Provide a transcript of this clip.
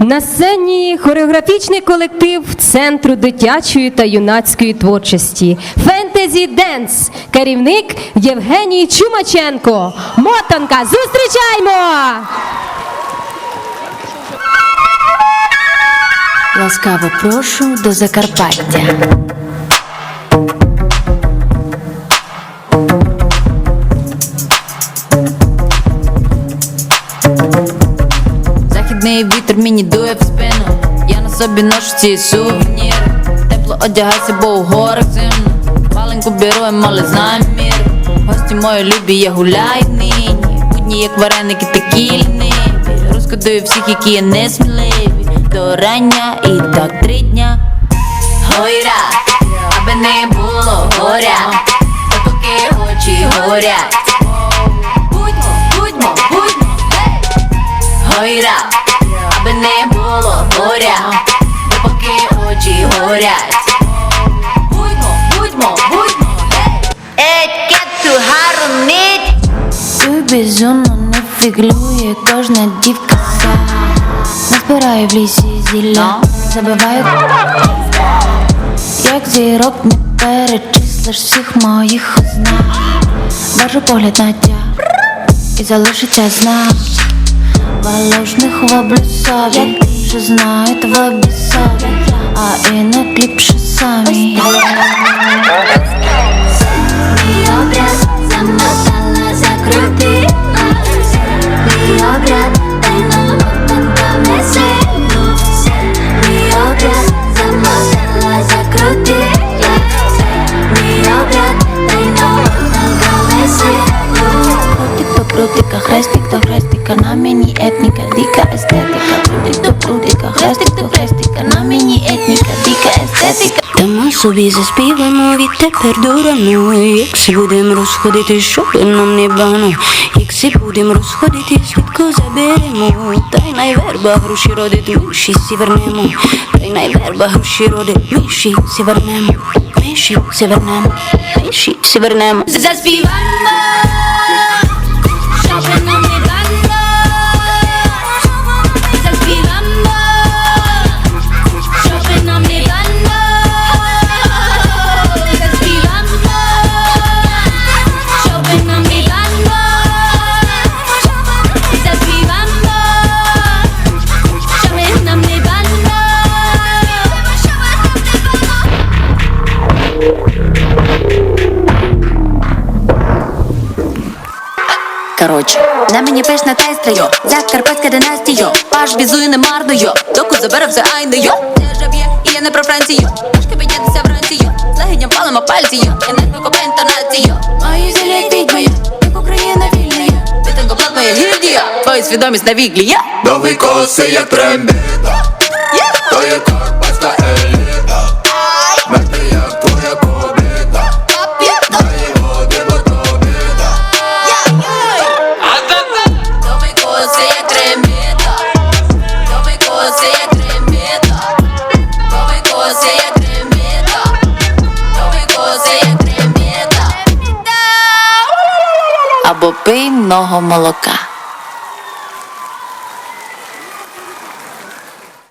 На сцені хореографічний колектив Центру дитячої та юнацької творчості Фентезі Денс, керівник Євгеній Чумаченко. Мотанка, зустрічаймо! Ласкаво прошу до Закарпаття. Західний вітер мені дує в спину. Я на собі ношу ці сувеніри. Тепло одягайся, бо у горах зимно. Маленьку беру, мали знаємо мір. Гості мої любі, я гуляю нині. Будні, як вареники, такі ліниві. Розкодую всіх, які є несміливі. До рання і так три дня. Гойра, аби не було горя, та поки очі горять. Безумно не фіглює кожна дівка сам. Назбираю в лісі зілля, забиваю як зірок не перечислиш всіх моїх ознак. Бажу погляд на тя і залишиться знак Воложних воблю собі, що знають в обісові А інок ліпше самі естетика Крутик до крутика, хрестик до хрестика На мені етніка, дика естетика Та ми собі заспіваємо відтепер до рану Як всі будем розходити, щоб нам не бано Як всі будем розходити, швидко заберемо Та й найверба гроші родить, ми всі сі вернемо Та й найверба гроші родить, ми всі сі вернемо Ми всі сі вернемо, ми всі сі вернемо Заспіваємо, Коротше, на мені пишна тестра, Закарпатська династія, Паш не марною, доку забере все айною. Це ж б'є, і я не про Францію, Пашки піднятися вранці, з легеням палимо пальці, я не викопаю інтонацію. Маю зілля як відьмою, як Україна вільною, Вітинкоплат моя гільдія, твою свідомість на віглі, я. Новий коси як трембіта То є Або пий много молока.